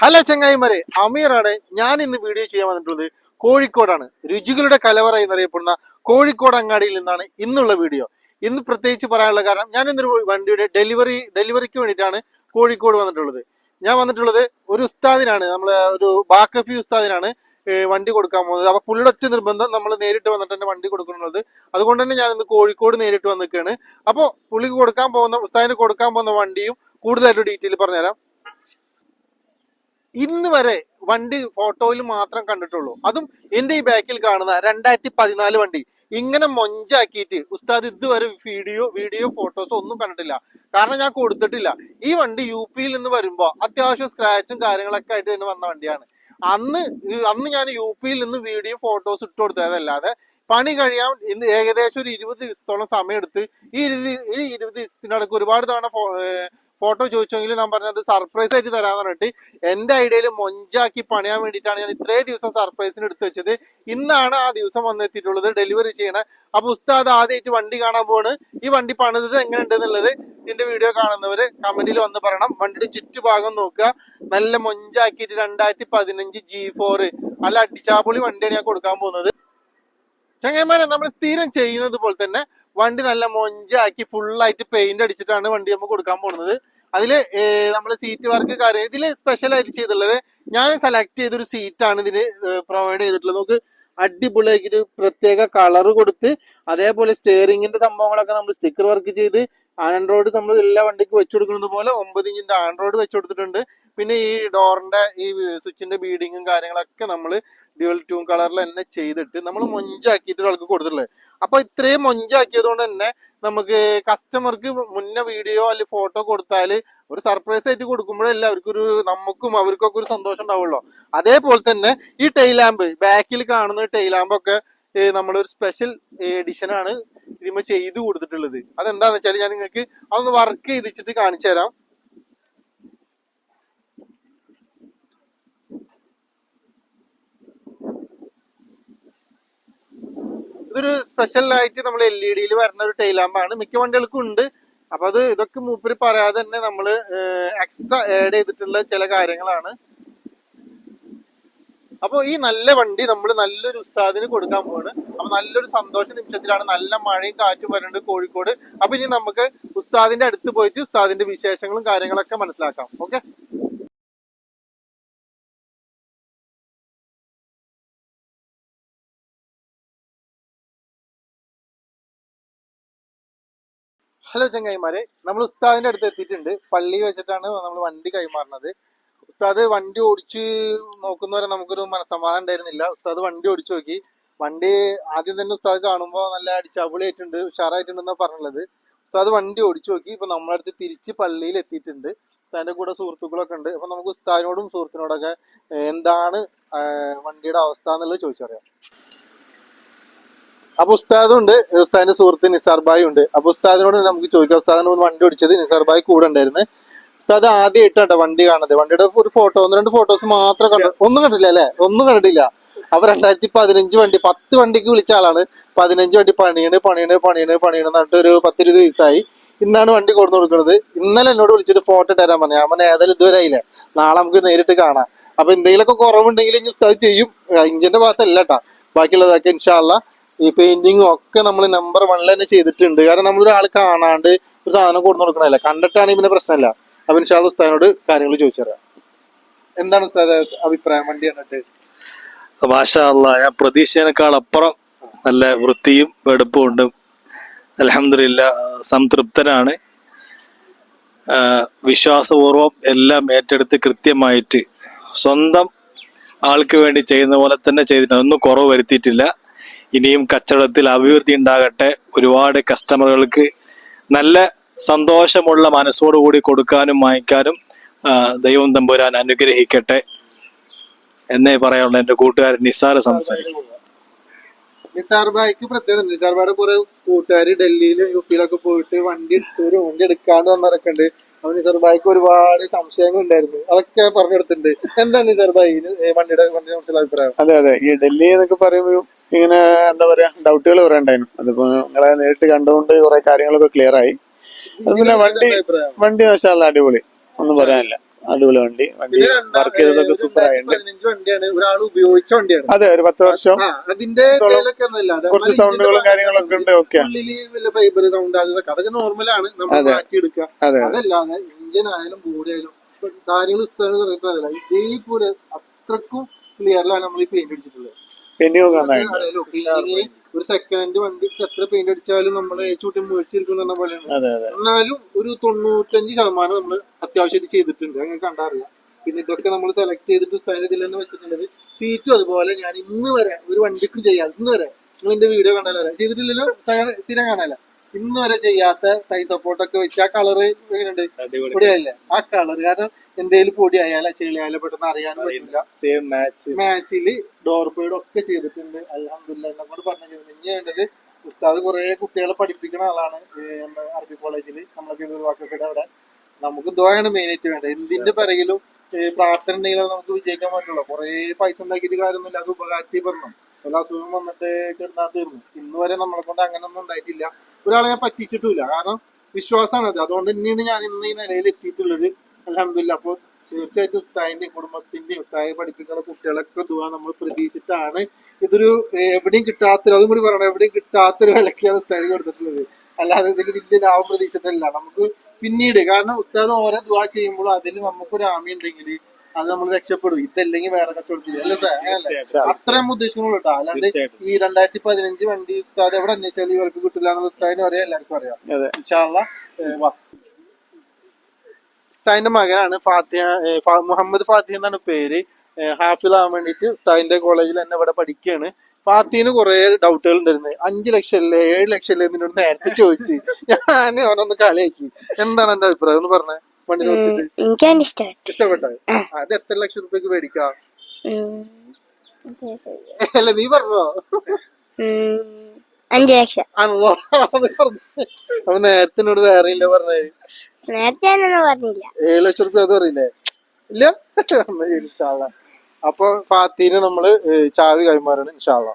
Hello ചങ്ങായിമാരെ അമീറാണ് ഞാൻ ഇന്ന് വീഡിയോ ചെയ്യാൻ വന്നിട്ടുള്ളത് കോഴിക്കോടാണ്. രുചികളുടെ കലവറ എന്നറിയപ്പെടുന്ന കോഴിക്കോട് അങ്ങാടിയിൽ നിന്നാണ് ഇന്നുള്ള വീഡിയോ. ഇന്ന് പ്രത്യേകിച്ച് പറയാനുള്ള കാരണം ഞാൻ ഇന്നൊരു വണ്ടിയുടെ ഡെലിവറി ഡെലിവറിക്ക് വേണ്ടിയിട്ടാണ് കോഴിക്കോട് വന്നിട്ടുള്ളത്. ഞാൻ വന്നിട്ടുള്ളത് ഒരു ഉസ്താദിനാണ്. നമ്മളെ ഒരു ബാക്കഫി ഉസ്താദിനാണ് വണ്ടി കൊടുക്കാൻ പോകുന്നത്. അപ്പൊ പുള്ളൊറ്റ നിർബന്ധം നമ്മൾ നേരിട്ട് വന്നിട്ട് തന്നെ വണ്ടി കൊടുക്കുന്നുള്ളത് അതുകൊണ്ട് തന്നെ ഞാൻ ഇന്ന് കോഴിക്കോട് നേരിട്ട് വന്നിരിക്കുകയാണ് അപ്പോൾ പുള്ളിക്ക് കൊടുക്കാൻ പോകുന്ന ഉസ്താദിന് കൊടുക്കാൻ പോകുന്ന വണ്ടിയും കൂടുതലായിട്ട് ഡീറ്റെയിൽ പറഞ്ഞുതരാം. ഇന്ന് വരെ വണ്ടി ഫോട്ടോയിൽ മാത്രം കണ്ടിട്ടുള്ളൂ. അതും എന്റെ ഈ ബാക്കിൽ കാണുന്ന രണ്ടായിരത്തി പതിനാല് വണ്ടി. ഇങ്ങനെ മൊഞ്ചാക്കിയിട്ട് ഉസ്താദ് ഇതുവരെ വീഡിയോ വീഡിയോ ഫോട്ടോസോ ഒന്നും കണ്ടിട്ടില്ല. കാരണം ഞാൻ കൊടുത്തിട്ടില്ല. ഈ വണ്ടി യു പിയിൽ നിന്ന് വരുമ്പോ അത്യാവശ്യം സ്ക്രാച്ചും കാര്യങ്ങളൊക്കെ ആയിട്ട് തന്നെ വന്ന വണ്ടിയാണ്. അന്ന് അന്ന് ഞാൻ യു പിയിൽ നിന്ന് വീഡിയോ ഫോട്ടോസ് ഇട്ട് കൊടുത്തതല്ലാതെ പണി കഴിയാൻ ഇന്ന് ഏകദേശം ഒരു ഇരുപത് ദിവസത്തോളം സമയം എടുത്ത് ഈ ഇരുപത് ഈ ഇരുപത് ദിവസത്തിനടക്ക് ഒരുപാട് തവണ ഫോട്ടോ ചോദിച്ചെങ്കിൽ ഞാൻ പറഞ്ഞത് സർപ്രൈസ് ആയിട്ട് തരാന്ന് പറഞ്ഞിട്ട് എന്റെ ഐഡിയയിൽ മൊഞ്ചാക്കി പണിയാൻ വേണ്ടിയിട്ടാണ് ഞാൻ ഇത്രയും ദിവസം സർപ്രൈസിന് എടുത്തു വെച്ചത്. ഇന്നാണ് ആ ദിവസം വന്നെത്തിയിട്ടുള്ളത് ഡെലിവറി ചെയ്യണേ. അപ്പൊ ഉസ്താദ് ആദ്യമായിട്ട് വണ്ടി കാണാൻ പോണ് ഈ വണ്ടി പണിതത് എങ്ങനെ ഉണ്ടെന്നുള്ളത് ഇതിന്റെ വീഡിയോ കാണുന്നവര് കമന്റിൽ വന്ന് പറയണം. വണ്ടിയുടെ ചുറ്റുഭാഗം നോക്കുക. നല്ല മൊഞ്ചാക്കിയിട്ട് രണ്ടായിരത്തി പതിനഞ്ച് ജി ഫോർ നല്ല അടിച്ചാപ്പൊളി വണ്ടിയാണ് ഞാൻ കൊടുക്കാൻ പോകുന്നത്. ചങ്ങന്മാരെ നമ്മൾ സ്ഥിരം ചെയ്യുന്നത് പോലെ തന്നെ വണ്ടി നല്ല മൊഞ്ചാക്കി ഫുള്ളായിട്ട് പെയിന്റ് അടിച്ചിട്ടാണ് വണ്ടി നമ്മൾ കൊടുക്കാൻ പോകുന്നത്. അതിൽ നമ്മൾ സീറ്റ് വർക്ക് കാര്യം ഇതിൽ സ്പെഷ്യൽ ആയിട്ട് ചെയ്തിട്ടുള്ളത് ഞാൻ സെലക്ട് ചെയ്തൊരു സീറ്റാണ് ഇതിന് പ്രൊവൈഡ് ചെയ്തിട്ടുള്ളത്. നമുക്ക് അടിപൊളിയാക്കിയിട്ട് പ്രത്യേക കളർ കൊടുത്ത് അതേപോലെ സ്റ്റിയറിംഗിന്റെ സംഭവങ്ങളൊക്കെ നമ്മൾ സ്റ്റിക്കർ വർക്ക് ചെയ്ത് ആൻഡ്രോയിഡ് നമ്മൾ എല്ലാ വണ്ടിക്ക് വെച്ചു കൊടുക്കുന്നത് പോലെ ഒമ്പത് ഇഞ്ചിന്റെ ആൻഡ്രോയിഡ് വെച്ചു കൊടുത്തിട്ടുണ്ട്. പിന്നെ ഈ ഡോറിന്റെ ഈ സ്വിച്ചിന്റെ ബീഡിങ്ങും കാര്യങ്ങളൊക്കെ നമ്മൾ ഡ്യുവൽ ട്യൂൺ കളറിൽ തന്നെ ചെയ്തിട്ട് നമ്മൾ മൊഞ്ചാക്കിയിട്ട് ഒരാൾക്ക് കൊടുത്തിട്ടുള്ളത്. അപ്പൊ ഇത്രയും മൊഞ്ചാക്കിയത് കൊണ്ട് തന്നെ നമുക്ക് കസ്റ്റമർക്ക് മുന്നേ വീഡിയോ അല്ലെങ്കിൽ ഫോട്ടോ കൊടുത്താൽ ഒരു സർപ്രൈസ് ആയിട്ട് കൊടുക്കുമ്പോഴല്ല അവർക്കൊരു നമുക്കും അവർക്കൊക്കെ ഒരു സന്തോഷം ഉണ്ടാവുള്ളൂ. അതേപോലെ തന്നെ ഈ ടൈലാമ്പ് ബാക്കിൽ കാണുന്ന ടൈലാമ്പ് ഒക്കെ നമ്മളൊരു സ്പെഷ്യൽ എഡിഷൻ ആണ് ഇതിമ്മ ചെയ്ത് കൊടുത്തിട്ടുള്ളത്. അതെന്താന്ന് വെച്ചാൽ ഞാൻ നിങ്ങൾക്ക് അതൊന്ന് വർക്ക് ചെയ്തിച്ചിട്ട് കാണിച്ചു തരാം ഇതൊരു സ്പെഷ്യൽ ആയിട്ട് നമ്മൾ എൽ ഇ ഡിയിൽ വരുന്ന ഒരു ടൈലാമ്പാണ് മിക്ക വണ്ടികൾക്കും ഉണ്ട്. അപ്പൊ അത് ഇതൊക്കെ മൂപ്പര് പറയാതെ തന്നെ നമ്മൾ എക്സ്ട്രാ ആഡ് ചെയ്തിട്ടുള്ള ചില കാര്യങ്ങളാണ്. അപ്പൊ ഈ നല്ല വണ്ടി നമ്മൾ നല്ലൊരു ഉസ്താദിന് കൊടുക്കാൻ പോവാണ്. അപ്പൊ നല്ലൊരു സന്തോഷ നിമിഷത്തിലാണ് നല്ല മഴയും കാറ്റും വരുന്നുണ്ട് കോഴിക്കോട്. അപ്പൊ ഇനി നമുക്ക് ഉസ്താദിന്റെ അടുത്ത് പോയിട്ട് ഉസ്താദിന്റെ വിശേഷങ്ങളും കാര്യങ്ങളൊക്കെ മനസ്സിലാക്കാം. ഓക്കെ? ഹലോ ചങ്ങായിമാരെ നമ്മൾ ഉസ്താദിന്റെ അടുത്ത് എത്തിയിട്ടുണ്ട്. പള്ളി വെച്ചിട്ടാണ് നമ്മൾ വണ്ടി കൈമാറുന്നത്. ഉസ്താദ് വണ്ടി ഓടിച്ച് നോക്കുന്നവരെ നമുക്കൊരു മനസ്സമാധാനം ഉണ്ടായിരുന്നില്ല. ഉസ്താദ് വണ്ടി ഓടിച്ചു നോക്കി. വണ്ടി ആദ്യം തന്നെ ഉസ്താദ് കാണുമ്പോൾ നല്ല അടിച്ചാപ്പൊളിയായിട്ടുണ്ട് ഉഷാറായിട്ടുണ്ടെന്നാ പറഞ്ഞുള്ളത്. ഉസ്താദ് വണ്ടി ഓടിച്ചു നോക്കി. ഇപ്പൊ നമ്മളെ അടുത്ത് തിരിച്ച് പള്ളിയിൽ എത്തിയിട്ടുണ്ട്. ഉസ്താദിന്റെ കൂടെ സുഹൃത്തുക്കളൊക്കെ ഉണ്ട്. അപ്പൊ നമുക്ക് ഉസ്താദിനോടും സുഹൃത്തിനോടൊക്കെ എന്താണ് വണ്ടിയുടെ അവസ്ഥ എന്നുള്ളത് ചോദിച്ചറിയാം. അപ്പൊ ഉസ്താദും ഉണ്ട് ഉസ്താദിന്റെ സുഹൃത്ത് നിസാർ ബായി ഉണ്ട്. അപ്പൊ ഉസ്താദിനോട് നമുക്ക് ചോദിക്കാം ഉസ്താദിനോട് വണ്ടി ഓടിച്ചത് നിസാർ ബായി കൂടെ ഉണ്ടായിരുന്നു. ഉസ്താദ് ആദ്യമായിട്ടാണ് വണ്ടി കാണുന്നത്. വണ്ടിയുടെ ഒരു ഫോട്ടോ ഒന്ന് രണ്ട് ഫോട്ടോസ് മാത്രം കണ്ടു. ഒന്നും കണ്ടില്ല അല്ലെ? ഒന്നും കണ്ടില്ല അപ്പൊ രണ്ടായിരത്തി പതിനഞ്ച് വണ്ടി പത്ത് വണ്ടിക്ക് വിളിച്ച ആളാണ്. പതിനഞ്ച് വണ്ടി പണിയണ് പണിയണ് പണിയണ് പണിയണ് എന്നിട്ട് ഒരു പത്തിരുപത് ദിവസമായി. ഇന്നാണ് വണ്ടി കൊടുത്തു കൊടുക്കുന്നത്. ഇന്നലെ എന്നോട് വിളിച്ചിട്ട് ഫോട്ടോ തരാൻ പറഞ്ഞു. പറഞ്ഞു ഏതായാലും ഇതുവരെ ആയില്ലേ. നാളെ നമുക്ക് നേരിട്ട് കാണാം. അപ്പൊ എന്തെങ്കിലുമൊക്കെ കുറവുണ്ടെങ്കിൽ ഇനി ഉസ്താദ് ചെയ്യും. ഇഞ്ചിന്റെ ഭാഗത്തല്ല കേട്ടാ ബാക്കിയുള്ളതൊക്കെ ഇൻഷാല്ല ഈ പെയിന്റിങ്ങും ഒക്കെ നമ്മൾ നമ്പർ വണ്ണിൽ തന്നെ ചെയ്തിട്ടുണ്ട്. കാരണം നമ്മളൊരാൾ കാണാണ്ട് ഒരു സാധനം കൊടുത്തു കൊടുക്കണല്ലേ കണ്ടിട്ടാണെങ്കിൽ പിന്നെ പ്രശ്നമില്ല. അപ്പം ഷാദ് ഉസ്താദിനോട് കാര്യങ്ങൾ ചോദിച്ചറിയാം. എന്താണ് ഉസ്താദ് അഭിപ്രായം? വണ്ടി കണ്ടിട്ട്. മാഷാ അല്ലാ ഞാൻ പ്രതീക്ഷേനേക്കാൾ അപ്പുറം നല്ല വൃത്തിയും വെടുപ്പും ഉണ്ട്. അലഹമില്ല സംതൃപ്തനാണ്. വിശ്വാസപൂർവം എല്ലാം ഏറ്റെടുത്ത് കൃത്യമായിട്ട് സ്വന്തം ആൾക്ക് വേണ്ടി ചെയ്യുന്ന പോലെ തന്നെ ചെയ്തിട്ടുണ്ട്. ഒന്നും കുറവ് വരുത്തിയിട്ടില്ല. ഇനിയും കച്ചവടത്തിൽ അഭിവൃദ്ധി ഉണ്ടാകട്ടെ. ഒരുപാട് കസ്റ്റമറുകൾക്ക് നല്ല സന്തോഷമുള്ള മനസ്സോടുകൂടി കൊടുക്കാനും വാങ്ങിക്കാനും ദൈവം തമ്പുരാൻ അനുഗ്രഹിക്കട്ടെ. എന്നേ പറയാനുള്ള എന്റെ കൂട്ടുകാരൻ നിസാർ സംസാരിക്കും. നിസാർ ഭായിക്ക് പ്രത്യേകത നിസാർ ബായുടെ കുറെ കൂട്ടുകാർ ഡൽഹിയിലും യു പിയിലൊക്കെ പോയിട്ട് വണ്ടി ഒരു വണ്ടി എടുക്കാണ്ട് വന്നവരൊക്കെ ഉണ്ട് അപ്പൊ നിസാർ ഭായിക്ക് ഒരുപാട് സംശയങ്ങൾ ഉണ്ടായിരുന്നു. അതൊക്കെ പറഞ്ഞെടുത്തിട്ടുണ്ട് എന്താണ് നിസാർ ഭായി? വണ്ടിയുടെ വണ്ടിയെ കുറിച്ചുള്ള അഭിപ്രായം. അതെ അതെ. ഈ ഡൽഹി എന്നൊക്കെ പറയുമ്പോൾ ഇങ്ങനെ എന്താ പറയാ ഡൗട്ടുകൾ കുറെ ഉണ്ടായിരുന്നു. അതിപ്പോ നിങ്ങളെ നേരിട്ട് കണ്ടുകൊണ്ട് കുറെ കാര്യങ്ങളൊക്കെ ക്ലിയർ ആയി. അതുപോലെ വണ്ടി വണ്ടി വശാല അടിപൊളി. ഒന്നും പറയാനില്ല. അടിപൊളി വണ്ടി. വണ്ടി വർക്ക് ചെയ്തതൊക്കെ സൂപ്പർ ആയിട്ടുണ്ട്. അതെ ഒരു പത്ത് വർഷം. അതിന്റെ. കുറച്ച് സൗണ്ടുകളും കാര്യങ്ങളൊക്കെ ഉണ്ട് ഓക്കെ ഫൈബർ സൗണ്ട് അതൊക്കെ നോർമലാണ് അതെ. അതെ അതല്ലാതെ ഇഞ്ചിൻ ആയാലും ബോഡി ആയാലും കാര്യങ്ങൾ ഇതേപോലെ അത്രക്കും ക്ലിയറിലാണ് നമ്മൾ ഈ പെയിന്റ് അടിച്ചിട്ടുള്ളത്. പെയിന്റിംഗ് നോക്കാൻ ഒരു സെക്കൻഡ് ഹാൻഡ് വണ്ടിക്ക് എത്ര പെയിന്റ് അടിച്ചാലും നമ്മൾ ചൂട്ടി മുഴിച്ചിരിക്കുന്ന പോലെയാണ്. അതെ അതെ. എന്നാലും ഒരു തൊണ്ണൂറ്റഞ്ച് ശതമാനം നമ്മൾ അത്യാവശ്യമായിട്ട് ചെയ്തിട്ടുണ്ട്. അങ്ങനെ കണ്ടറിയാം. പിന്നെ ഇതൊക്കെ നമ്മൾ സെലക്ട് ചെയ്തിട്ട് സ്ഥലം ഇതിൽ തന്നെ വെച്ചിട്ടുള്ളത് സീറ്റും അതുപോലെ ഞാൻ ഇന്ന് വരെ ഒരു വണ്ടിക്കും ചെയ്യാം ഇന്ന് വരെ നിങ്ങൾ എന്റെ വീഡിയോ കണ്ടാലോ? വരെ ചെയ്തിട്ടില്ലല്ലോ? സ്ഥിരം കാണാല ഇന്ന് വരെ ചെയ്യാത്ത തൈ സപ്പോർട്ടൊക്കെ വെച്ച് ആ കളറ് എങ്ങനെയുണ്ട്? പൊടിയായില്ലേ ആ കളർ കാരണം എന്തേലും പൊടി ചെളി അയാളെ പെട്ടെന്ന് അറിയാനും പറ്റില്ല സെയിം മാച്ച് മാച്ചിൽ ഡോർ പേഡ് ഒക്കെ ചെയ്തിട്ടുണ്ട്. അലഹമില്ല എന്നെ കൊണ്ട് പറഞ്ഞു ഇനി വേണ്ടത് ഉസ്താദ് കുറെ കുട്ടികളെ പഠിപ്പിക്കുന്ന ആളാണ് അറബി കോളേജിൽ നമ്മളൊക്കെ വാക്കയുടെ അവിടെ. നമുക്ക് ദോയാണ് മെയിൻ ആയിട്ട് വേണ്ടത്. എന്തിന്റെ പിറകിലും പ്രാർത്ഥന ഉണ്ടെങ്കിലും നമുക്ക് വിജയിക്കാൻ പറ്റുള്ളൂ. കുറെ പൈസ ഉണ്ടാക്കിയിട്ട് കാര്യമൊന്നുമില്ല. അത് ഉപകാരത്തിൽ പറഞ്ഞു എല്ലാ അസുഖം വന്നിട്ട് കിടന്നാൽ തീർന്നു. ഇന്ന് വരെ നമ്മളെ കൊണ്ട് അങ്ങനൊന്നും ഉണ്ടായിട്ടില്ല. ഒരാളെ ഞാൻ പറ്റിച്ചിട്ടില്ല കാരണം വിശ്വാസമാണ് അത്. അതുകൊണ്ട് തന്നെയാണ് ഞാൻ ഇന്ന് ഈ നിലയിൽ എത്തിയിട്ടുള്ളത്. അലഹമില്ല അപ്പോൾ തീർച്ചയായിട്ടും ഉസ്താദിന്റെയും കുടുംബത്തിന്റെയും ഉസ്തായെ പഠിപ്പിക്കുന്ന കുട്ടികളൊക്കെ ദുവാ നമ്മൾ പ്രതീക്ഷിച്ചിട്ടാണ് ഇതൊരു എവിടെയും കിട്ടാത്തൊരു അതും കൂടി പറയണം എവിടെയും കിട്ടാത്തൊരു വിലക്കാണ് ഉസ്താദ് കൊടുത്തിട്ടുള്ളത്. അല്ലാതെ ഇതിൽ വലിയ ലാഭം പ്രതീക്ഷിച്ചിട്ടല്ല. നമുക്ക് പിന്നീട് കാരണം ഉസ്താദ് ഓരോ ദുവാ ചെയ്യുമ്പോൾ അതിൽ നമുക്കൊരു ആമി ഉണ്ടെങ്കിൽ അത് നമ്മൾ രക്ഷപ്പെടും. ഇതല്ലെങ്കിൽ വേറെ അങ്ങനല്ലേ അത്രയും ഉദ്ദേശിക്കുന്നുള്ളൂ കേട്ടോ. അല്ലാണ്ട് ഈ രണ്ടായിരത്തി പതിനഞ്ച് വണ്ടി ഉസ്താദ് എവിടെ അന്വേഷിച്ചാലും ഇവർക്ക് കിട്ടില്ല എന്നുള്ള ഉസ്താദിനെ അറിയാം എല്ലാവർക്കും അറിയാം. ഇൻഷാല്ലാ, ഉസ്താദിന്റെ മകനാണ് ഫാത്തിഹ മുഹമ്മദ് ഫാത്തിഹ എന്നാണ് പേര്. ഹാഫിലാവാൻ വേണ്ടിയിട്ട് ഉസ്താദിന്റെ കോളേജിൽ തന്നെ ഇവിടെ പഠിക്കുകയാണ്. ഫാത്തിന് കുറെ ഡൗട്ടുകൾ ഉണ്ടായിരുന്നു. അഞ്ചു ലക്ഷം അല്ലേ ഏഴ് ലക്ഷം അല്ലേ എന്നോട് നേരത്തെ ചോദിച്ചു. ഞാൻ അവനൊന്ന് കളിയാക്കി. എന്താണ് എന്റെ അഭിപ്രായം? എന്ന് പറഞ്ഞേ. വണ്ടിനെ കുറിച്ചിട്ട് ഇഷ്ടപ്പെട്ടു. അത് എത്ര ലക്ഷം റുപ്യക്ക് മേടിക്കാം. അല്ല നീ പറഞ്ഞോ. അഞ്ച് ലക്ഷം. അപ്പൊ നേരത്തെ എന്നോട് വേറെ ഇല്ല പറഞ്ഞേ നേരത്തെ പറഞ്ഞില്ല. ഏഴ് ലക്ഷം റുപ്യ അത് അറിയില്ലേ ഇല്ല? എന്നാ ശരി, ഇൻഷാ അള്ളാ. അപ്പൊ ഫാത്തിന് നമ്മൾ ചാവി കൈമാറാണ് ഇൻഷാള്ള